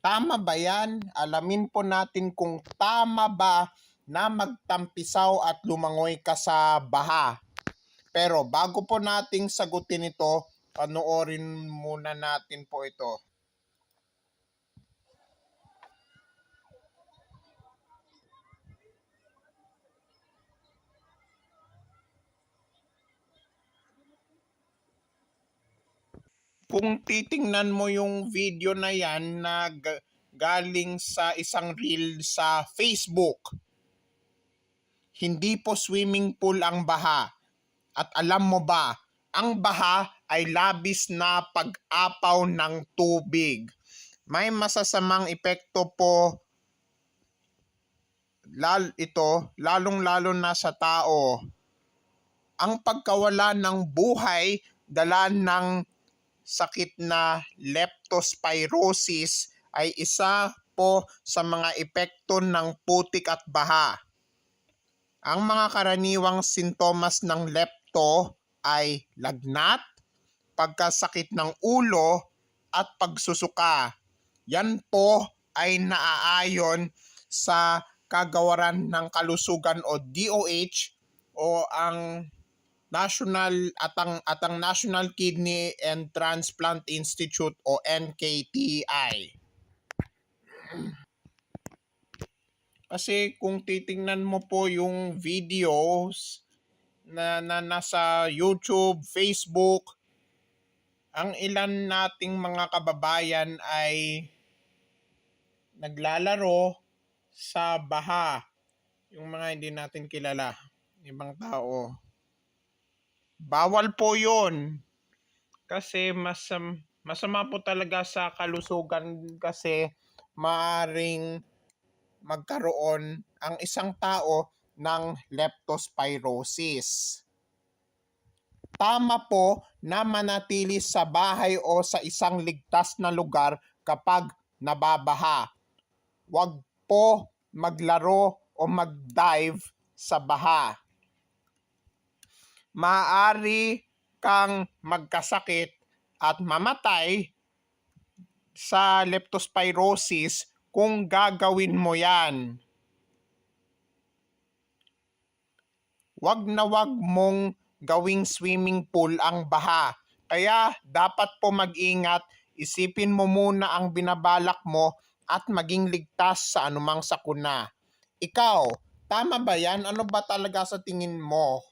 Tama ba yan? Alamin po natin kung tama ba na magtampisaw at lumangoy ka sa baha. Pero bago po nating sagutin ito, panoorin muna natin po ito. Kung titingnan mo yung video na yan na ga- galing sa isang reel sa Facebook, hindi po swimming pool ang baha. At alam mo ba, ang baha ay labis na pag-apaw ng tubig. May masasamang epekto po lal ito, lalong-lalo na sa tao. Ang pagkawala ng buhay dala ng sakit na leptospirosis ay isa po sa mga epekto ng putik at baha. Ang mga karaniwang sintomas ng lepto ay lagnat, pagkasakit ng ulo, at pagsusuka. Yan po ay naaayon sa kagawaran ng kalusugan o DOH o ang National at ang, at ang National Kidney and Transplant Institute o NKTI. Kasi kung titingnan mo po yung videos na, na nasa YouTube, Facebook, ang ilan nating mga kababayan ay naglalaro sa baha. Yung mga hindi natin kilala, ibang tao. Bawal po yun. Kasi masam, masama po talaga sa kalusugan kasi maaring magkaroon ang isang tao ng leptospirosis. Tama po na manatili sa bahay o sa isang ligtas na lugar kapag nababaha. Huwag po maglaro o mag-dive sa baha. Maaari kang magkasakit at mamatay sa leptospirosis kung gagawin mo yan. Wag na wag mong gawing swimming pool ang baha. Kaya dapat po mag-ingat, isipin mo muna ang binabalak mo at maging ligtas sa anumang sakuna. Ikaw, tama ba yan? Ano ba talaga sa tingin mo?